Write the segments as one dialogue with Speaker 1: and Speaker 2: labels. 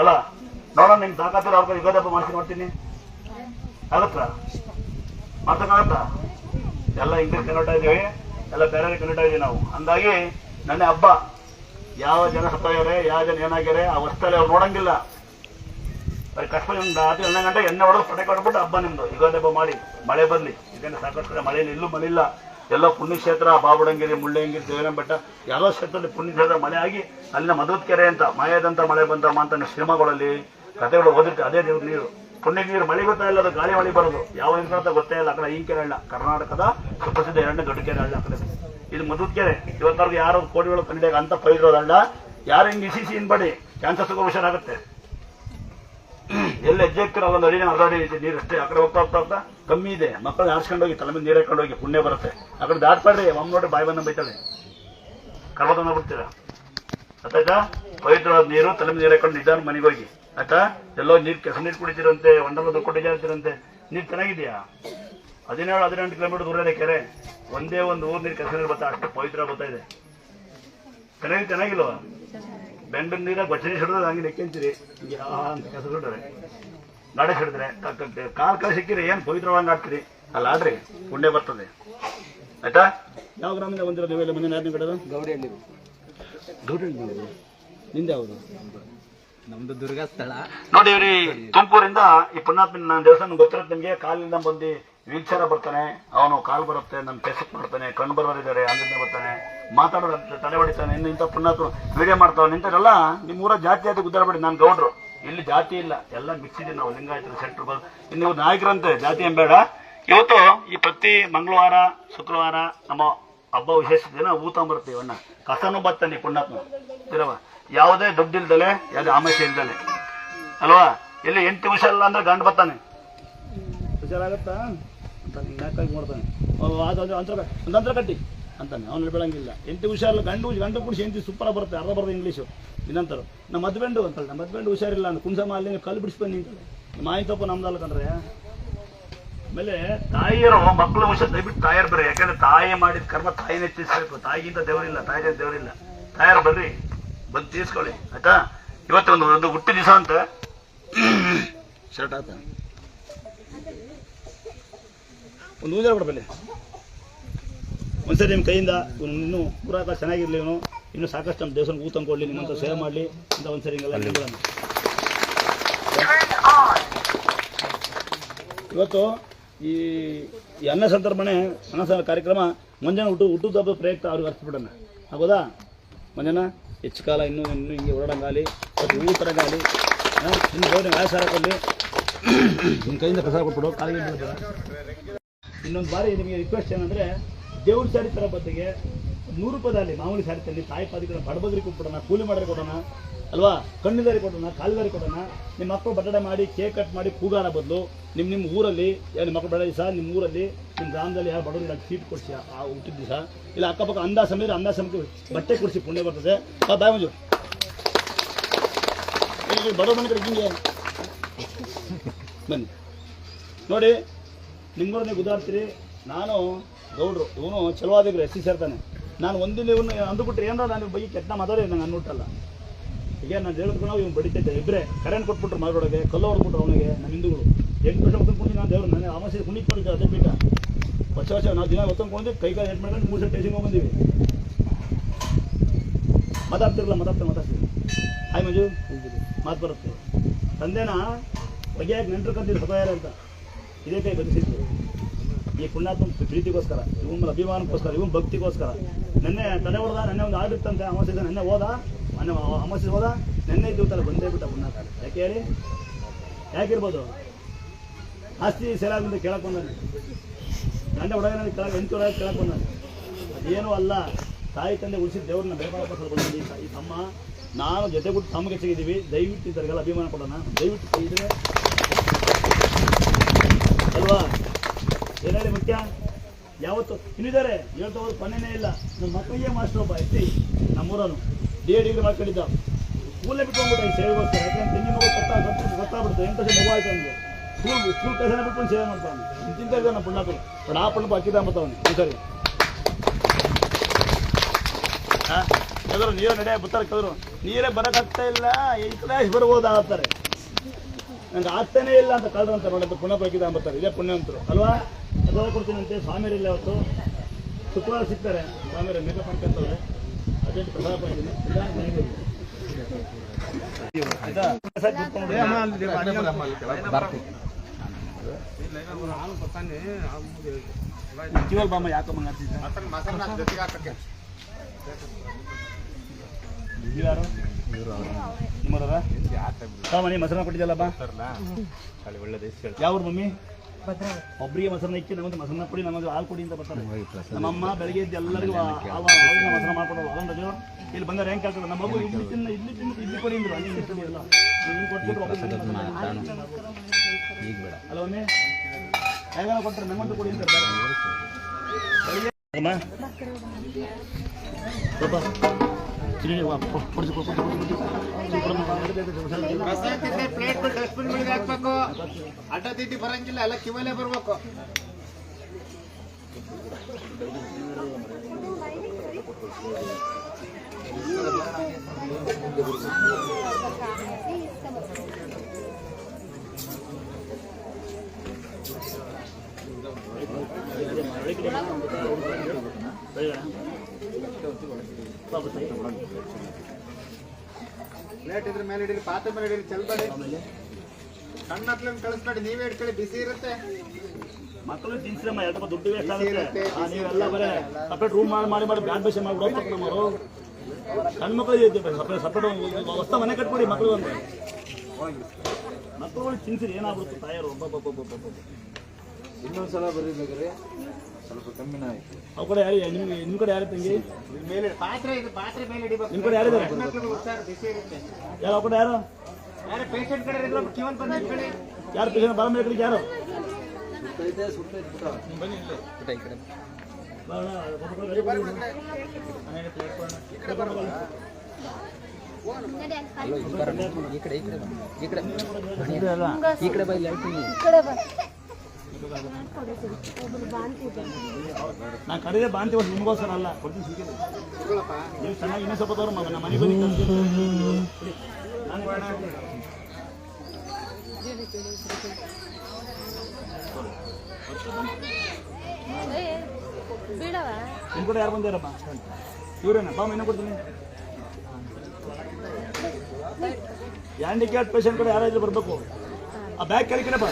Speaker 1: ಅಲ್ಲ ನೋಡೋಣ ನಿಮ್ ತಾಕತ್ತಿರ ಅವ್ರಿಗೆ ಯುಗಾದಿ ಹಬ್ಬ ಮಾಡ್ತೀನಿ ನೋಡ್ತೀನಿ. ಆಗತ್ತಾ? ಮಾಡ್ಸಕ್ಕಾಗತ್ತಾ ಎಲ್ಲ ಇಂಗ್ಲಿಷ್ ಕನ್ನಡ ಇದ್ದೀವಿ ಎಲ್ಲ ಬೇರೆ ಕನ್ನಡ ಇದೀವಿ ನಾವು. ಹಂಗಾಗಿ ನನ್ನ ಹಬ್ಬ. ಯಾವ ಜನ ಸತ್ತೋಗ್ಯಾರೆ ಯಾವ ಜನ ಏನಾಗ್ಯಾರೆ ಆ ವಸ್ತಲ್ಲಿ ಅವ್ರು ನೋಡಂಗಿಲ್ಲ. ಬರೀ ಕಷ್ಟ ರಾತ್ರಿ ಹನ್ನೊಂದು ಗಂಟೆ ಎಣ್ಣೆ ಹೊಡೆದು ಪಟೆ ಕೊಟ್ಬಿಟ್ಟು ಹಬ್ಬ ನಿಮ್ದು. ಯುಗಾದಿ ಹಬ್ಬ ಮಾಡಿ ಮಳೆ ಬರ್ಲಿ. ಇದನ್ನು ಸಾಕಷ್ಟು ಮಳೆಯಲ್ಲಿ ಮಳೆ ಇಲ್ಲ, ಮಳೆ ಇಲ್ಲ. ಎಲ್ಲ ಪುಣ್ಯಕ್ಷೇತ್ರ, ಬಾಬುಡಂಗಿರಿ ಮುಳ್ಳಯ್ಯಂಗಿರಿ ದೇವನ ಬೆಟ್ಟ ಯಾವ ಕ್ಷೇತ್ರದಲ್ಲಿ ಪುಣ್ಯಕ್ಷೇತ್ರ ಮಳೆ ಆಗಿ ಅಲ್ಲಿನ ಮಧುತ್ಕೆರೆ ಅಂತ, ಮಾಯದಂತ ಮಳೆ ಬಂದ ಅಂತ ಸಿನಿಮಾಗಳಲ್ಲಿ ಕಥೆಗಳು ಓದಿರ್ತೀವಿ. ಅದೇ ದೇವ್ರ ನೀರು. ಪುಣ್ಯಕ್ಕೆ ನೀರು ಮಳೆ ಗೊತ್ತಾ ಇಲ್ಲ, ಅದು ಗಾಳಿ ಮಳೆ ಬರೋದು. ಯಾವ ಅಂತ ಗೊತ್ತೇ ಇಲ್ಲ. ಆ ಕಡೆ ಈ ಕೆರೆ ಕರ್ನಾಟಕದ ಸುಪ್ರಸಿದ್ಧ ಎರಡನೇ ದೊಡ್ಡ ಕೆರೆ ಹಳ್ಳ ಆ ಕಡೆ. ಇದು ಮಧುತ್ ಕೆರೆ ಇವತ್ತವರೆಗೆ ಯಾರು ಕೋಟಿಗಳು ಕಂಡಿದಾಗ ಅಂತ ಪವಿತ್ರೋದಲ್ಲ ಯಾರು ಹಿಂಗೆ ಇಸಿ ಬಡಿ ಕ್ಯಾನ್ಸರ್ ಸುಖ ಆಗುತ್ತೆ. ಎಲ್ಲ ಇರ್ತೀರ ಒಂದು ಅಡಿನ ಅರ್ಧ ಅಡಿ ನೀರು ಅಷ್ಟೇ. ಆ ಕಡೆ ಹೋಗ್ತಾ ಹೋಗ್ತಾ ಹೋಗ್ತಾ ಕಮ್ಮಿ ಇದೆ. ಮಕ್ಕಳು ಆಡ್ಸ್ಕೊಂಡು ಹೋಗಿ ತಲೆ ಮೇಲೆ ನೀರು ಹಾಕೊಂಡೋಗಿ ಪುಣ್ಯ ಬರುತ್ತೆ. ಆ ಕಡೆ ದಾಟ್ಬೇಡ್ರಿ ಒಮ್ಮೆ ನೋಡಿ ಬಾಯಿ ಬಂದ ಬೈತಾಳೆ. ಕರ್ವತನ ಬಿಡ್ತೀರಾ ಆಯ್ತಾ ಪವಿತ್ರವಾದ ನೀರು ತಲೆ ಮೇಲೆ ನೀರು ಹಾಕೊಂಡು ನಿಧಾನ ಮನೆಗೆ ಹೋಗಿ. ಆಯ್ತಾ? ಎಲ್ಲೋ ನೀರು ಕೆಸ ನೀರು ಕುಡಿತೀರಂತೆ, ಒಂದಲ್ಲ ದುಡ್ಡು ಇರ್ತೀರಂತೆ ನೀರು ಚೆನ್ನಾಗಿದೆಯಾ? ಹದಿನೇಳು, ಹದಿನೆಂಟು ಕಿಲೋಮೀಟರ್ ದೂರ ಇದೆ ಕೆರೆ. ಒಂದೇ ಒಂದು ಊರ್ ನೀರು ಕೆಸ ನೀರು ಬರ್ತಾ ಅಷ್ಟು ಪವಿತ್ರ ಬರ್ತಾ ಇದೆ. ಚೆನ್ನಾಗಿ, ಚೆನ್ನಾಗಿಲ್ವಾ? ಬೆಂಗಳೂರು ನೀರ ಬಚ್ಚನಿ ಹಿಡಿದ್ರೆ ಹಂಗೆ ನೆಕ್ಕಂತೀರಿ. ಆ ಅಂತ ಸುಡ್ರೆ ಹಿಡಿದ್ರೆ ಕಾಲ್ ಕಾಲು ಸಿಕ್ಕಿರಿ ಏನು ಪವಿತ್ರವಾಗಿ ಆಡ್ತೀರಿ ಅಲ್ಲ ಆಡ್ರಿ. ಪುಣ್ಯ ಬರ್ತದೆ. ಆಯ್ತಾ? ಯಾವ ಗ್ರಾಮದಿಂದ ಬಂದಿರೋ ನೀವೆಲ್ಲ ಮನೆ ಯಾರು ಕಡೆ
Speaker 2: ಗೌಡಿಯಲ್ಲಿ
Speaker 1: ಗೌಡಳ್ಳಿ ನಿಂದ ಯಾವುದು?
Speaker 2: ನಮ್ದು ದುರ್ಗಾ ಸ್ಥಳ.
Speaker 1: ನೋಡಿ ಇವ್ರಿ ತುಮಕೂರಿಂದ ಈ ಪುಣ್ಯಾತ್ಮನ ದೇವಸ್ಥಾನ ಗೊತ್ತಿರತ್ತೆ ನಿಮಗೆ? ಕಾಲಿಂದ ಬಂದು ವೀಲ್ ಚೇರ ಬರ್ತಾನೆ ಅವನು ಕಾಲು ಬರುತ್ತೆ ನನ್ನ ಕೆಸಕ್ ಮಾಡ್ತಾನೆ ಕಣ್ಣು ಬರೋರಿದ್ದಾರೆ ಅಲ್ಲಿಂದ ಬರ್ತಾನೆ ಮಾತಾಡೋದು ತಡೆ ಹೊಡಿತಾನೆ ಇನ್ನು ಇಂಥ ಪುಣ್ಯಾತ್ಮ ವಿಡಿಯೋ ಮಾಡ್ತಾವ ನಿಂತಾರಲ್ಲ ನಿಮ್ಮ ಊರ ಜಾತಿ ಜಾತಿ ಗುದ್ದಾಡಬೇಡಿ ನಾನು ಗೌಡ್ರು. ಇಲ್ಲಿ ಜಾತಿ ಇಲ್ಲ. ಎಲ್ಲ ಮಿಕ್ಸ್ ಇದೆ. ನಾವು ಲಿಂಗಾಯತರು, ಸೆಂಟ್ರ್ ಬಲ್ ನೀವು ನಾಯಕರಂತೆ. ಜಾತಿ ಬೇಡ. ಇವತ್ತು ಈ ಪ್ರತಿ ಮಂಗಳವಾರ, ಶುಕ್ರವಾರ ನಮ್ಮ ಹಬ್ಬ ವಿಶೇಷ ದಿನ ಊತ ಬರ್ತೀವಿ ಅಣ್ಣ ಕಸನು ಬರ್ತಾನೆ ಈ ಪುಣ್ಯಾತ್ಮ. ತಿರವ ಯಾವುದೇ ದುಡ್ಡು ಇಲ್ದಲೆ ಯಾವುದೇ ಆಮಿಷ ಇಲ್ದಲೆ. ಅಲ್ವಾ? ಇಲ್ಲಿ ಎಂಟು ನಿಮಿಷ ಇಲ್ಲ ಅಂದ್ರೆ ಗಂಡು ಬರ್ತಾನೆ ಹುಷಾರಾಗತ್ತಾ? ಅಂತ ನೋಡ್ತಾನೆ ಅಂತರ ಕಟ್ಟಿ. ಅಂತಾನೆ ಅವ್ನು ಬೆಳಂಗಿಲ್ಲ ಎಂಟು ಹುಷಾರಿಲ್ಲ ಗಂಡು ಗಂಡು ಕುಡಿಸಿ ಎಂಟು ಸೂಪರ್ ಬರುತ್ತೆ, ಅರ್ಧ ಬರ್ತದೆ ಇಂಗ್ಲೀಷು ಇನ್ನಂತಾರೆ ನಮ್ಮ ಮದ್ಬೆಂಡು ಅಂತಲ್ಲ, ನಮ್ಮ ಮದ್ವೆಂಡು ಹುಷಾರಿಲ್ಲ ಅಂತ ಕುಂಸಮ ಅಲ್ಲಿ ಕಲ್ಲು ಬಿಡಿಸ್ಬಂದು ನಿಮ್ಮ ಮಾಯಿ ತಪ್ಪು ನಮ್ದಲ್ಲ ಕಂಡ್ರೆ ಆಮೇಲೆ ತಾಯಿಯರು ಮಕ್ಕಳು ಹುಷಾರ್ ದಯವಿಟ್ಟು ತಾಯರ್ ಬರ್ರಿ. ಯಾಕಂದ್ರೆ ತಾಯಿ ಮಾಡಿದ ಕರ್ಮ ತಾಯಿ ತೀರ್ಸ್ಬೇಕು. ತಾಯಿಗಿಂತ ದೇವರಿಲ್ಲ ತಾಯಿಗೆ ದೇವರಿಲ್ಲ. ತಾಯರು ಬರ್ರಿ. ಬಂದು ತೀರ್ಸ್ಕೊಳ್ಳಿ. ಆಯ್ತಾ? ಇವತ್ತು ಒಂದು ಹುಟ್ಟಿ ದಿವಸ ಅಂತ. ಶರ್ಟ್ ಆತ ಒಂದು ಊಜಾರ ಕೊಡಬಲ್ಲಿ ಒಂದ್ಸರಿ ನಿಮ್ಮ ಕೈಯಿಂದ ಇನ್ನು ಇನ್ನೂ ಪುರಾತ ಚೆನ್ನಾಗಿರ್ಲಿ ಇವನು. ಇನ್ನೂ ಸಾಕಷ್ಟು ನಮ್ಮ ದೇವಸ್ಥಾನ ಊ ತಂದ್ಕೊಳ್ಳಿ ನಿಮ್ಮಂತ ಸೇವೆ ಮಾಡಲಿ ಅಂತ ಒಂದ್ಸರಿ ಹಿಂಗೆಲ್ಲ ಇವತ್ತು ಈ ಅನ್ನ ಸಂತರ್ಪಣೆ ಅನ್ನ ಕಾರ್ಯಕ್ರಮ ಮುಂಜಾನೆ ಹುಟ್ಟು ಹುಟ್ಟುದ ಹಬ್ಬದ ಪ್ರಯುಕ್ತ ಅವ್ರಿಗೆ ಅರ್ಸ್ಬಿಡೋಣ ಆಗೋದಾ? ಮುಂಜಾನೆ ಹೆಚ್ಚು ಕಾಲ ಇನ್ನೂ ಇನ್ನೂ ಹಿಂಗೆ ಓಡಾಡಂಗಾಲಿ ಮತ್ತು ಹೂ ಗಾಲಿ ಇನ್ನು ದೇವ್ರಿಗೆ ಆಯಸ ಕೊಡಿ ನಿಮ್ಮ ಕೈಯಿಂದ ಪ್ರಸಾರ ಕೊಟ್ಬಿಡು ಕಾಲಿಗೆ ಇನ್ನೊಂದು ಬಾರಿ ನಿಮಗೆ ರಿಕ್ವೆಸ್ಟ್ ಏನಂದ್ರೆ ದೇವ್ರ ಸಾರಿ ತರ ಬದಲಿಗೆ ನೂರು ರೂಪಾಯಿದಲ್ಲಿ ಮಾಮೂಲಿ ಸಾರಿ ತಲ್ಲಿ ತಾಯಿ ಪಾದಿಗಳ ಬಡಬಗ್ರಿಗೆ ಕೊಟ್ಬಿಡೋಣ, ಕೂಲಿ ಮಾಡ್ರಿ ಕೊಡೋಣ, ಅಲ್ವಾ? ಕಣ್ಣಿದಾರಿ ಕೊಡೋಣ, ಕಾಲಿದಾರಿ ಕೊಡೋಣ. ನಿಮ್ಮ ಮಕ್ಕಳು ಬಟ್ಟಡೆ ಮಾಡಿ, ಕೇಕ್ ಕಟ್ ಮಾಡಿ ಕೂಗಾರ ಬದಲು ನಿಮ್ಮ ನಿಮ್ಮ ಊರಲ್ಲಿ ನಿಮ್ಮ ಮಕ್ಕಳು ಬೆಳೆ ದಿವಸ ನಿಮ್ಮ ಊರಲ್ಲಿ ನಿಮ್ಮ ಗ್ರಾಮದಲ್ಲಿ ಯಾರು ಬಡವರಿಗೆ ಸೀಟ್ ಕೊಡಿಸಿ, ಆ ಹುಟ್ಟಿದ ದಿವಸ ಇಲ್ಲ, ಅಕ್ಕಪಕ್ಕ ಅಂದ ಸಮಯ ಅಂದ ಸಮಯಕ್ಕೆ ಬಟ್ಟೆ ಕೊಡಿಸಿ, ಪುಣ್ಯ ಬರ್ತದೆ. ಆ ಬಾಯ್ ಮಂಜು. ಬಡವ ಮನೆ ಕಡೆ ಹಿಂಗೆ. ಬನ್ನಿ. ನೋಡಿ ನಿಮ್ಮೂರನ್ನೇ ನೀವು ಗುದ್ದಾಡ್ತೀರಿ ನಾನು ಗೌಡ್ರು, ಇವನು ಚಲವಾದಿಗ್ರು ಎಸ್ ಸಿ ಸೇರ್ತಾನೆ ನಾನು ಒಂದಿನ ಇವನು ಅಂದ್ಬಿಟ್ರೆ ಏನಾರ ನಾನು ಬೈ ಕೆಟ್ಟ ಮಾತಾಡಿ ನಂಗೆ ಅನ್ಬಿಟ್ಟಲ್ಲ ಈಗ ನಾನು ದೇವ್ರ ನಾವು ಇವ್ನು ಬಡಿತೈತೆ. ಇಬ್ಬರೇ ಕರೆಂಟ್ ಕೊಟ್ಬಿಟ್ರು ಮರೊಳಗೆ ಕಲ್ಲು ಹೊಡ್ಬಿಟ್ರು ಅವನಿಗೆ, ನಮ್ಮ ಹಿಂದೂಗಳು. ಎಂಟು ವರ್ಷ ಹೊತ್ಕೊಂಡು ಕುಂಡಿ ನಾನು ದೇವ್ರು ನಾನು ಅಮಾಸೆ ಕುಣಿಕ್ ಮಾಡಿದ್ದೆ ಅದೇ ಬೇಗ ಹೊಸ ವರ್ಷ ನಾವು ದಿನ ಹೊತ್ಕೊಂಡು ಕೈ ಕಾಲು ಎಂಟು ಮಾಡ್ಕೊಂಡು ಮೂರು ಸಲ ಸಿಂಗ್ ಹೋಗ್ಬಂದೀವಿ ಮಾತಾಡ್ತಿರಲ್ಲ ಮಾತಾಡ್ತಾ ಮಾತಾಡ್ತೀವಿ ಹಾಯ್ ಮಂಜು. ಮಾತು ಬರುತ್ತೆ. ತಂದೆನ ಬಗೆಯಾಗಿ ನೆಂಟರು ಕಂತಿದ್ದು ಸದಾಯರ ಅಂತ. ಇದೇ ಕೈ ಬದುಕಿಸಿದ್ದು ಈ ಪುಣ್ಯಾತ್ಮ ಪ್ರೀತಿಗೋಸ್ಕರ, ಇವನ ಅಭಿಮಾನಕ್ಕೋಸ್ಕರ, ಇವನ್ ಭಕ್ತಿಗೋಸ್ಕರ. ನೆನ್ನೆ ತಲೆ ಹೊಡೆದ ನೆನ್ನೆ ಒಂದು ಆಗಿತ್ತಂತೆ ಅಮಾವಾಸ್ಯೆ ದಿನ ನೆನ್ನೆ ಹೋದ ಮೊನ್ನೆ ಅಮಾಸ್ಯ ಹೋದ, ನೆನ್ನೆ ಇದ್ದು ಬಂದೇ ಬಿಟ್ಟ ಪುಣ್ಯಾತ್ಮ. ಯಾಕೆ ಹೇಳಿ? ಯಾಕಿರ್ಬೋದು? ಆಸ್ತಿ ಸೇರಾಗಿಂದ ಕೇಳಕ್ ಬಂದಾನೆ. ಗಂಡ ಹೊಡಗನ ಕೆಳಗೆ ಎಂಟು ಒಡಗ ಕೇಳಕ್ ಬಂದಾನೆ. ಅದೇನು ಅಲ್ಲ. ತಾಯಿ ತಂದೆ ಉಳಿಸಿದ ದೇವ್ರನ್ನ ಬೇರೆ ಬಂದಿದ್ದೆ ಈ ತಮ್ಮ ನಾನು ಜೊತೆ ಬಿಟ್ಟು ತಮ್ಮಗೆ ಸಿಗಿದ್ದೀವಿ ದಯವಿಟ್ಟು ಇದ್ರಿಗೆಲ್ಲ ಅಭಿಮಾನ ಕೊಡೋಣ. ದಯವಿಟ್ಟು ಅಲ್ವಾ? ಏನ್ ಹೇಳಿ ಮುಖ್ಯ? ಯಾವತ್ತು? ಇನ್ನಿದ್ದಾರೆ ಹೇಳ್ತಾ ಹೋದ್ರೆ ಕೊನೆನೇ ಇಲ್ಲ. ನಮ್ಮ ಮಕ್ಕಳಿಗೆ ಮಾಸ್ಟರ್ ಒಬ್ಬ ಎತ್ತಿ ನಮ್ಮೂರನು. ಡಿ ಎ ಡಿಗ್ರಿ ಮಾಡ್ಕೊಂಡಿದ್ದ. ಸ್ಕೂಲೇ ಬಿಟ್ಕೊಂಡ್ಬಿಟ್ಟು ಸೇವೆಗೋಸ್ಕರ. ಯಾಕಂದ್ರೆ ತೆಂಗಿನ ಮಗು ಗೊತ್ತಾ ಗೊತ್ತು ಗೊತ್ತಾಗ್ಬಿಡ್ತು ಎಂಟು ಮಗು ಆಯ್ತು ನನಗೆ ಸ್ಕೂಲ್ ಸ್ಕೂಲ್ ಕೆಲಸ ಬಿಟ್ಕೊಂಡು ಸೇವೆ ಮಾಡ್ತಾನೆ ಇಂತಿಂತ ಇದ್ದಾನೆ ಪುಣ್ಣಾಕರು ಬಟ್ ಆ ಪುಣ್ಣ ಹಾಕಿದ ಮತ್ತವನು ಸರಿ. ಕದ್ರು ನೀರು ನಡೆಯ ಬರ್ತಾರೆ ಕದ್ರು. ನೀರೇ ಬರೋಕ್ಕಾಗ್ತಾ ಇಲ್ಲ. ಈ ಕಡೆ ಬರ್ಬೋದು ಅಂತಾರೆ ನಂಗೆ ಆಗ್ತಾನೇ ಇಲ್ಲ ಅಂತ ಕಳೆದ ನೋಡಿದ್ರು ನೋಡಿ ಪುಣ್ಯ ಬರ್ತಾರೆ ಅಂಬರ್ತಾರೆ ಇದೇ ಪುಣ್ಯವಂತರು. ಅಲ್ವಾ? ಅದು ಕೊಡ್ತೀನಂತೆ. ಸ್ವಾಮಿಯರಿಲ್ಲ ಅವತ್ತು. ಶುಕ್ರವಾರ ಸಿಗ್ತಾರೆ. ಸ್ವಾಮಿಯರ ಮೇಕಪ್ ಮಾಡ್ಕೊಂತವ್ರೆ. ಅರ್ಜೆಂಟ್ ಪ್ರಸಾದ
Speaker 2: ಬರ್ತೀನಿ.
Speaker 1: ಕಿವಲ್ ಬಾಮ ಯಾಕಮ್ಮ ನೀವ್ಯಾರು? ನಿಮ್ಮದವ ಮನೆ ಮೊಸರನ್ನ ಕೊಟ್ಟಿದ್ದಲ್ಲಪ್ಪ
Speaker 2: ಅಲ್ಲಿ ಒಳ್ಳೆ ದೇಶ
Speaker 1: ಯಾವ ಮಮ್ಮಿ? ಒಬ್ಬರಿಗೆ ಮೊಸರನ್ನ ಇಕ್ಕಿ ನಮ್ಮದು ಮೊಸರನ್ನ ಕೊಡಿ ನಮ್ಮದು ಹಾಲು ಕೊಡಿ ಅಂತ ಬರ್ತಾರೆ ನಮ್ಮಮ್ಮ ಬೆಳಗ್ಗೆ ಎದ್ದು ಎಲ್ಲರಿಗೂ ಹಾಲಿನ ಮೊಸರನ್ನ ಮಾಡ್ಕೊಡೋದು ಇಲ್ಲಿ ಬಂದ ಹೆಂಗೆ ಕೇಳ್ತಾರೆ ನಮ್ಮ ಮಗು ಇಲ್ಲಿ ತಿನ್ನ ಇಲ್ಲಿ ತಿನ್ನ ಇಲ್ಲಿ ಕೊಡಿ ಅಂದ್ರು ಅಲ್ಲಿ ಇಡ್ಲಿ ಇಲ್ಲ
Speaker 2: ಈಗ ಬೇಡ
Speaker 1: ಅಲ್ಲ ಒಮ್ಮೆ ಹೇಗಾರ ಕೊಟ್ಟರೆ ನಮ್ಮಂತೂ ಕೊಡಿ ಅಂತ ಬೆಳಗ್ಗೆ ಅಮ್ಮ ಪಾಪ ತಿರುಗಿ ವಾ, ಕೊ- ಕೊಡ್ಸು, ಕೊಡ್ಸು, ಕೊಡ್ಸು, ಕೊಡ್ಸು. ಇದು ಕೊಡಮ್ಮ, ಇದು ಬೇಕು, ಇದು ಹೊಸ-
Speaker 3: ಪ್ಲೇಟ್ ಡಸ್ಟ್ಬಿನ್ ಹಾಕ್ಬೇಕು ಅಡ್ಡ ತಿದ್ದಿ ಬರಂಗಿಲ್ಲ ಎಲ್ಲ ಕಿವಲೆ ಬರ್ಬೇಕು ಪ್ಲೇಟ್ ಇದ್ರ ಮೇಲೆ ಇಡೀರಿ ಪಾತ್ರೆ ಮೇಲೆ ಇಡೀರಿ ಚೆಲ್ಬೇಡಿ ಸಣ್ಣ ಹತ್ಲನ್ ಕಳಿಸ್ಬೇಡಿ ನೀವೇ ಇಟ್ಕೊಳ್ಳಿ ಬಿಸಿ ಇರುತ್ತೆ.
Speaker 1: ಮಕ್ಕಳು ತಿನ್ಸಿರಮ್ಮ ಎರಡು ದುಡ್ಡು ವೇಸ್ಟ್ ಆಗುತ್ತೆ? ನೀವೆಲ್ಲ ಬರೇ ಸಪ್ರೇಟ್ ರೂಮ್ ಮಾಡಿ ಮಾಡಿ ಮಾಡಿ ಬ್ಯಾಡ್ ಬೇಷ ಮಾಡಿ ಬಿಡೋದು ನಮ್ಮವರು ಸಣ್ಣ ಮಕ್ಕಳು ಸಪ್ರೇಟ್ ಸಪ್ರೇಟ್ ಹೊಸ ಮನೆ ಕಟ್ಬಿಡಿ ಮಕ್ಕಳು ಅಂದ್ರೆ ಮಕ್ಕಳು ತಿನ್ಸಿರಿ ಏನಾಗ್ಬಿಡುತ್ತೆ? ತಾಯರು ಒಬ್ಬೊಬ್ಬೊಬ್ಬೊಬ್ಬೊಬ್ಬ
Speaker 3: ಇನ್ನೊಂದ್ಸಲ ಬರೀಬೇಕ್ರಿ ಸ್ವಲ್ಪ ಕಮ್ಮಿನ ಆಯ್ತು
Speaker 1: ಅವ್ರ ಕಡೆ ಯಾರು ನಿಮ್ಗೆ ನಿಮ್ಮ ಕಡೆ ಯಾರು ತಂಗಿ
Speaker 3: ಮೇಲೆ ಪಾತ್ರೆ ಇದು ಪಾತ್ರೆ ಮೇಲೆ
Speaker 1: ಕಡೆ ಯಾರಿದ್ದಾರೆ?
Speaker 3: ಸರ್ ಬಿಸಿ ಇರುತ್ತೆ
Speaker 1: ಯಾರು ಅವ್ರ ಕಡೆ ಯಾರು
Speaker 3: ಯಾರು ಪೇಷಂಟ್ ಕಡೆ ಬಂದು ಇಟ್ಕೊಳ್ಳಿ
Speaker 1: ಯಾರು ಪೇಷಂಟ್ ಬರ ಮೇಲೆ ಯಾರು
Speaker 2: ಈ ಕಡೆ
Speaker 1: ಕಡೆ ಕೊಡಿ.
Speaker 2: ಈ ಕಡೆ ಈ ಕಡೆ ಈ ಕಡೆ ಬಾ. ಈ ಕಡೆ ಈ ಕಡೆ ಬಾ
Speaker 1: ನಾನು ಕರೆದೇ ಬಾಂತಿ ಒಂದು ನಿಮಗೋಸ್ಕರ ಅಲ್ಲ. ಕೊಡ್ತೀನಿ ಸಿಕ್ಕಿದೆ. ನೀವು ಚೆನ್ನಾಗಿ ಇನ್ನೂ ಸ್ವಲ್ಪ ತೋರು ಮಗ ನಮ್ಮ ಮನೆಗೆ ಬನ್ನಿ ನಿಮ್ಮ ಕೂಡ ಯಾರು ಬಂದಿರಪ್ಪ ಇವ್ರೇನ? ಬಾ ಇನ್ನೂ ಕೊಡ್ತೀನಿ. ಹ್ಯಾಂಡಿಕ್ಯಾಪ್ ಪೇಷಂಟ್ ಕೂಡ ಯಾರಾದ್ರೂ ಬರಬೇಕು. ಆ ಬ್ಯಾಗ್ ಕಲಿಕಿರಪ್ಪ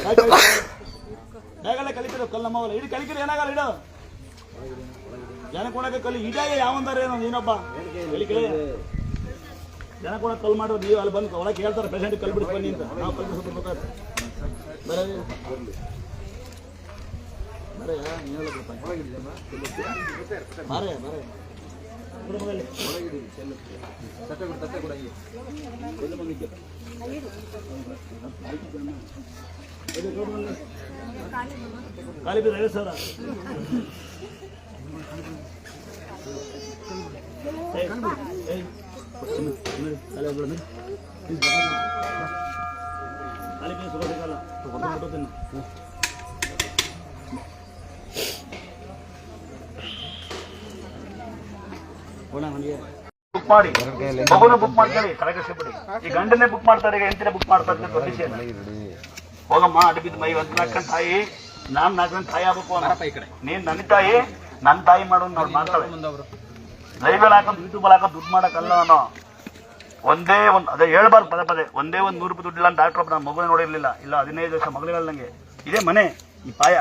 Speaker 1: ಬ್ಯಾಗ್ ಬ್ಯಾಗೆಲ್ಲ ಕಲಿಕಿರೋ ಕಲ್ಲು ನಮ್ಮವಲ್ಲ ಇಡೀ, ಕಲಿಕಿರಿ, ಏನಾಗಲ್ಲ, ಇಡು. ಜನ ಕೊಡಕ್ಕೆ ಕಲ್ಲಿ ಇಡಾಗೆ ಯಾವಂದಾರೆ ಏನೋ ಏನಪ್ಪ ಜನ ಕೂಡ ಕಲ್ ಮಾಡೋ, ನೀವು ಅಲ್ಲಿ ಬಂದು ಒಳಗೆ ಹೇಳ್ತಾರೆ ಪೇಷಂಟ್ ಕಲ್ ಬಿಡಿಸಿ ಬನ್ನಿ ಅಂತ. ನಾವು ಕಲ್ ಬಿಡಿಸಿ ಬರ್ಬೇಕಾದ್ರೆ ಬರೀ ಬರೇ ನೀನು ಬಾರೆ ಬಾರೆ? ಎಲ್ಲಿ ಕೊಡು. ಬುಕ್ ಮಾಡಿ. ಮಗುನ ಬುಕ್ ಮಾಡ್ತಾರೆ ಕರೆಕ್ಟ್ ಈ ಗಂಡನೇ ಬುಕ್ ಮಾಡ್ತಾರೆ ಹೆಂಡತಿನೇ ಬುಕ್ ಮಾಡ್ತಾರೆ ಅಂತ ಹೋಗಮ್ಮ ಅಡ್ಡ ಬಿದ್ದು ಮೈ ಒಂದ್ ನಾಲ್ಕನ್ ತಾಯಿ. ನಾನ್ ನಾಲ್ಕನ್ ತಾಯಿ ಆಗ್ಬೇಕು
Speaker 2: ಅಂತ ಈ ಕಡೆ.
Speaker 1: ನೀನ್ ನನ್ನ ತಾಯಿ ನನ್ನ ತಾಯಿ ಮಾಡೋದು ನೋಡ್ ಮಾಡ್ತಾಳೆ
Speaker 2: ಲೈಬಲ್
Speaker 1: ಲೈವ್ ಹಾಕೋದು ಯೂಟ್ಯೂಬ್ ಹಾಕೋದು ದುಡ್ಡು ಮಾಡಕ್ಕಲ್ಲ ನಾನು. ಒಂದೇ ಒಂದು ಅದೇ ಹೇಳ್ಬಾರ್ದು ಪದೇ ಪದೇ. ಒಂದೇ ಒಂದು ನೂರು ರೂಪಾಯಿ ದುಡ್ಡಿಲ್ಲ ಅಂತ ಡಾಕ್ಟರ್ ಒಬ್ಬ ನನ್ನ ಮಗುನ ನೋಡಿರ್ಲಿಲ್ಲ. ಇಲ್ಲ ಹದಿನೈದು ವರ್ಷ ಮಗಳಿಗಲ್ಲ ನಂಗೆ. ಇದೇ ಮನೆ ಈ ಪಾಯ.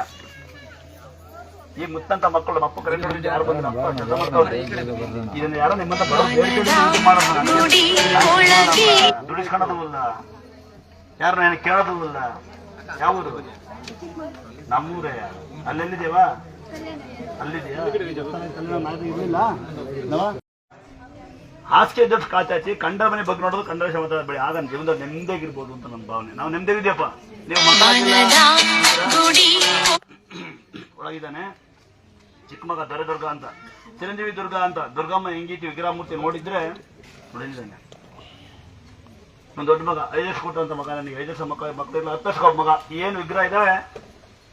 Speaker 1: ಈ ಮುತ್ತಂತ ಮಕ್ಕಳು ಅಪ್ಪ ಕರೆಕ್ಟ್ ನೋಡಿ ಯಾರು ಬಂದ್ರು ಇದನ್ನ ಯಾರೋ ನಿಮ್ಮಂತ ಬರೋದು ಬೇಡ್ಕೊಂಡು ದುಡ್ಡು ಮಾಡೋದು ನನಗೆ. ದುಡಿಸ್ಕೊಳೋದು ಇಲ್ಲ ಯಾರು ನಾನು ಕೇಳೋದು ಇಲ್ಲ ಯಾವುದು ನಮ್ಮೂರೇ. ಅಲ್ಲೆಲ್ಲಿದ್ದೇವಾ? ಅಲ್ಲಿದೆಯಾ ಇರ್ಲಿಲ್ಲ? ಹಾಸಿಗೆ ಇದ್ದಷ್ಟು ಕಾಚಾಚಿ ಕಂಡ ಮನೆ ಬಗ್ಗೆ ನೋಡೋದು ಕಂಡ ಶಮತ ಬೆಳಿ. ಆಗ ಜೀವನದ ನೆಮ್ಮದಿಯಾಗಿರ್ಬೋದು ಅಂತ ನನ್ನ ಭಾವನೆ. ನಾವು ನೆಮ್ಮದಿಯಾಗಿದೆಯಪ್ಪ ನೀವು ಒಳಗಿದ್ದಾನೆ. ಚಿಕ್ಕ ಮಗ ದೊರೆ ದುರ್ಗ ಅಂತ. ಚಿರಂಜೀವಿ ದುರ್ಗ ಅಂತ. ದುರ್ಗಮ್ಮ ಹೆಂಗಿತ್ತು ವಿಗ್ರಹ ಮೂರ್ತಿ ನೋಡಿದ್ರೆ ನೋಡಿದ್ದಾನೆ. ಒಂದು ದೊಡ್ಡ ಮಗ ಐದು ವರ್ಷ ಕೊಟ್ಟಂತ ಮಗ ನನಗೆ ಐದು ವರ್ಷ ಮಕ್ಕಳ ಮಕ್ಕಳಿಲ್ಲ ಹತ್ತು ವರ್ಷ ಮಗ. ಏನು ವಿಗ್ರಹ ಇದಾವೆ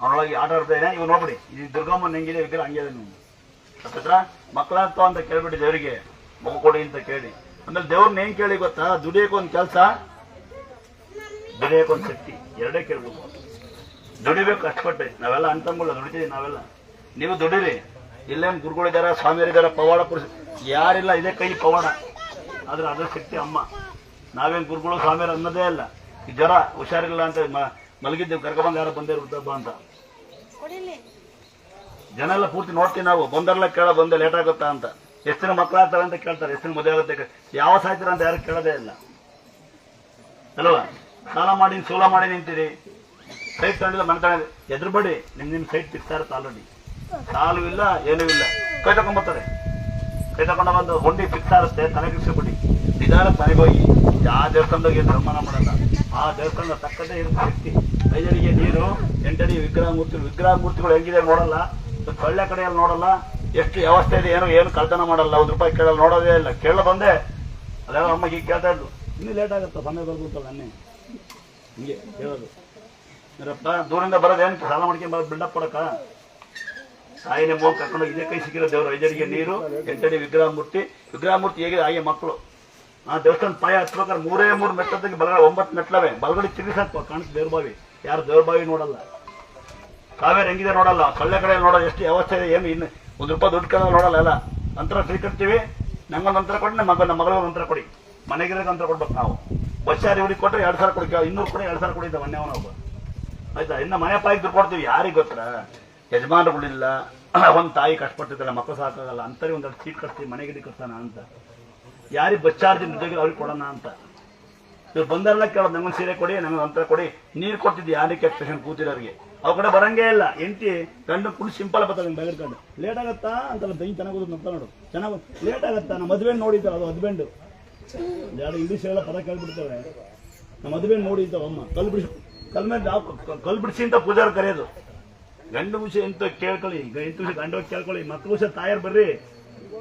Speaker 1: ಅವರೊಳಗೆ ಆಟ ಆಡ್ತಾ ಇದೆ ಇವ್ ನೋಡ್ಬಿಡಿ ಇದು ದುರ್ಗಮ್ಮನ ಹೆಂಗಿದೆ ವಿಗ್ರಹ, ಹಂಗೆ ಇದೆ ನೀವು ಹತ್ರ ಮಕ್ಕಳಾಗ್ತಾವ ಅಂತ ಕೇಳ್ಬಿಟ್ಟು ದೇವರಿಗೆ ಮಗು ಕೊಡಿ ಅಂತ ಕೇಳಿ. ಆಮೇಲೆ ದೇವ್ರನ್ನ ಏನ್ ಕೇಳಿ ಗೊತ್ತಾ? ದುಡಿಯಕ್ಕೆ ಒಂದು ಕೆಲಸ ಒಂದು ಶಕ್ತಿ. ಎರಡೇ ಕೇಳ್ಬೇಕು. ದುಡಿಬೇಕು ಕಷ್ಟಪಟ್ಟೆ ನಾವೆಲ್ಲ ಅಣ್ತಂಬಲ್ಲ ದುಡಿತೀವಿ ನಾವೆಲ್ಲ. ನೀವು ದುಡಿರಿ. ಇಲ್ಲೇನು ಗುರುಗಳಿದಾರ, ಸ್ವಾಮಿಯರಿದಾರ, ಪವಾಡ ಪುರುಷ ಯಾರಿಲ್ಲ, ಇದೇ ಕೈ ಪವಾಡ. ಆದ್ರೆ ಅದ್ರ ಶಕ್ತಿ ಅಮ್ಮ. ನಾವೇನ್ ಗುರುಗಳು ಸ್ವಾಮಿಯರು ಅನ್ನೋದೇ ಇಲ್ಲ ಈ ಜ್ವರ ಹುಷಾರಿಲ್ಲ ಅಂತ ಮಲಗಿದ್ದೇವೆ ಕರ್ಕೊಂಬಂದು ಯಾರೋ ಬಂದೇ ವೃದ್ಧಬ್ಬ ಅಂತ. ಜನ ಎಲ್ಲ ಪೂರ್ತಿ ನೋಡ್ತೀವಿ ನಾವು. ಬಂದರ್ಲ ಕೇಳ ಬಂದೆ ಲೇಟ್ ಆಗುತ್ತಾ ಅಂತ. ಎಷ್ಟು ದಿನ ಆಗ್ತಾರೆ ಅಂತ ಕೇಳ್ತಾರೆ. ಎಷ್ಟು ದಿನ ಮದುವೆ ಆಗುತ್ತೆ ಯಾವ ಸಾಯ್ತೀರ ಅಂತ ಯಾರು ಕೇಳೋದೇ ಇಲ್ಲ. ಅಲ್ವಾ? ಸಾಲ ಮಾಡಿ ಸೂಲ ಮಾಡಿ ನಿಂತೀರಿ. ಸೈಟ್ ತಗೊಂಡಿಲ್ಲ ಮನೆ ತಗೊಂಡು ಎದ್ರಬೇಡಿ ನಿಮ್ ನಿಮ್ ಸೈಟ್ ಸಿಗ್ತಾ ಇರುತ್ತೆ ಆಲ್ರೆಡಿ ಸಾಲು ಇಲ್ಲ ಏನೂ ಇಲ್ಲ. ಕೈ ತಗೊಂಡ್ಬರ್ತಾರೆ ಕೈ ತಗೊಂಡ ಬಂದು ಹೊಂಡಿ ಸಿಗ್ತಾ ಇರುತ್ತೆ ತಲೆ ಬಿಡಿ ನಿಧಾನ ಹೋಗಿ. ಯಾವ ದೇವಸ್ಥಾನದಾಗ ಸನ್ಮಾನ ಮಾಡಲ್ಲ. ಆ ದೇವಸ್ಥಾನದ ತಕ್ಕದೇ ಇರುತ್ತೆ ವ್ಯಕ್ತಿ. ಐದನಿಗೆ ನೀರು ಎಂಟಡಿ ವಿಗ್ರಹ ಮೂರ್ತಿ ವಿಗ್ರಹ ಮೂರ್ತಿಗಳು ಹೆಂಗಿದೆ ನೋಡಲ್ಲ. ಸೊಳ್ಳೆ ಕಡೆಯಲ್ಲಿ ನೋಡಲ್ಲ. ಎಷ್ಟು ವ್ಯವಸ್ಥೆ ಇದೆ, ಏನು ಏನು ಕಳ್ತನ ಮಾಡಲ್ಲ. ಒಂದು ರೂಪಾಯಿ ಕೇಳಲ್ಲ. ನೋಡೋದೇ ಇಲ್ಲ. ಕೇಳ ಬಂದೆ. ಅದೆಲ್ಲ ಈಗ ಕೇಳ್ತಾ ಇದ್ಲು. ಇನ್ನೂ ಲೇಟ್ ಆಗುತ್ತೆ. ಸಮಯ ಬರ್ಬೋದಲ್ಲ ಅನ್ನೇ. ಹಿಂಗೆ ಹೇಳೋದು. ಏನಪ್ಪ ದೂರಿಂದ ಬರೋದೇನು ಸಾಲ ಮಾಡ್ಕೊಂಡು ಬರೋದು? ಬಿಲ್ಡಪ್ ಕೊಡಕ ಸಾಯಿನೇ ಮೂಗ್ ಕರ್ಕೊಂಡು ಇದೇ ಕೈ ಸಿಕ್ಕಿರೋ ದೇವರು ಐದರಿಗೆ ನೀರು, ಎಂಟನೇ ವಿಗ್ರಹ ಮೂರ್ತಿ ವಿಗ್ರಹ ಮೂರ್ತಿ ಹೇಗಿದೆ? ಹಾಗೆ ಮಕ್ಕಳು. ಆ ದೇವಸ್ಥಾನ ಪಾಯ ಹತ್ಬೇಕಾದ್ರೆ ಮೂರೇ ಮೂರು ಮೆಟ್ಟದಿಗೆ ಬಲಗಡೆ ಒಂಬತ್ತು ಮೆಟ್ಲವೆ. ಬಲಗಡೆ ತಿರುಗಿ ಸಾಕು ಕಾಣಿಸ್ ದೇವ್ರ ಬಾವಿ ಯಾರು ದೇವ್ರ ಬಾವಿ ನೋಡಲ್ಲ. ಕಾವೇರಿ ಹೆಂಗಿದೆ ನೋಡಲ್ಲ. ಸೊಳ್ಳೆ ಕಡೆ ನೋಡೋದು ಎಷ್ಟು ವ್ಯವಸ್ಥೆ ಇದೆ, ಏನು ಇನ್ನು ಒಂದು ರೂಪಾಯಿ ದುಡ್ಡು ಕಡೆ ನೋಡಲ್ಲ ಎಲ್ಲ. ನಂತರ ಕಟ್ತೀವಿ ನಂಗೊಂದು ಅಂತರ ಕೊಡಿ, ನಮ್ಮ ಮಗ ನಮ್ಮ ಮಗಳಿಗೆ ಅಂತರ ಕೊಡಿ. ಮನೆಗಿರೋಕೆ ಅಂತರ ಕೊಡ್ಬೇಕು ನಾವು. ಬಸ್ಸಾರಿ ಇವ್ರಿಗೆ ಕೊಟ್ಟರೆ ಎರಡು ಸಾವಿರ ಕೊಡಿ, ಇನ್ನೂರು ಕೊಡಿ, ಎರಡು ಸಾವಿರ ಕೊಡಿ ಅಂತ ಮೊನ್ನೆ ಒಬ್ಬ ಆಯ್ತಾ? ಇನ್ನು ಮನೆ ಪಾಯಿಗೆ ದುಡ್ಡು ಕೊಡ್ತೀವಿ, ಯಾರಿಗೆ ಗೊತ್ತರ ಯಜಮಾನರುಗಳಿಲ್ಲ. ಒಂದು ತಾಯಿ ಕಷ್ಟಪಟ್ಟಿರ್ತಾರೆ ಮಕ್ಕಳು ಸಾಕಾಗಲ್ಲ. ಅಂತರಿ ಒಂದೆರಡು ಸೀಟ್ ಕಟ್ತೀವಿ ಮನೆಗಿಡಿ ಕಟ್ತಾನ ಅಂತ. ಯಾರಿಗೆ ಬಸ್ ಚಾರ್ಜ್ ಅವ್ರಿಗೆ ಕೊಡೋಣ ಅಂತ. ಇವ್ರು ಬಂದಾರಲ್ಲ ಕೇಳೋದು, ನಮಗೊಂದು ಸೀರೆ ಕೊಡಿ ನಮಗೆ ಒಂಥರ ಕೊಡಿ. ನೀರು ಕೊಟ್ಟಿದ್ದೆ ಯಾರಿಗೆ ಪೇಷಂಟ್ ಕೂತಿರೋರಿಗೆ ಅವ್ರ ಕಡೆ ಬರಂಗೇ ಇಲ್ಲ. ಎಂಟಿ ಗಂಡು ಫುಲ್ ಸಿಂಪಲ್ ಬರ್ತಾರೆ ಬೆಳಗ್ಗೆ ಕಂಡು. ಲೇಟ್ ಆಗತ್ತಾ? ಅಂತ ದೈ ಚೆನ್ನಾಗಿ ಅಂತ ನೋಡು. ಚೆನ್ನಾಗಿ ಲೇಟ್ ಆಗತ್ತಾ? ನಮ್ಮ ಮದುವೆ ನೋಡಿದ್ದ ಅದು ಹಸ್ಬೆಂಡು ಯಾರು ಇಂಗ್ಲೀಷ್ ಎಲ್ಲ ಪದ ಕೇಳ್ಬಿಡ್ತೇವೆ ನಮ್ಮ ಮದುವೆ ನೋಡಿದ್ದ ಅಮ್ಮ. ಕಲ್ ಬಿಡಿಸಿ ಕಲ್ ಮೇಲೆ ಅಂತ ಪೂಜಾರ್ ಕರೆಯೋದು. ಗಂಡು ವಿಷಯ ಎಂತ ಕೇಳ್ಕೊಳ್ಳಿ ಎಂಟು ವಿಷಯ ಗಂಡು ಕೇಳ್ಕೊಳ್ಳಿ. ಮಕ್ಕಳು ವಿಷಯ ತಾಯರ್ ಬರ್ರಿ.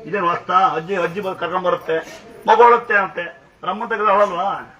Speaker 1: ಇದೇನು ವಸ್ತಾ ಅಜ್ಜಿ ಅಜ್ಜಿ ಕರ್ಕೊಂಡ್ ಬರುತ್ತೆ. ಮಗು ಅಳುತ್ತೆ ಅಂತೆ. ರಮ್ಮ ತೆಗೆದು ಅವಳಲ್ವಾ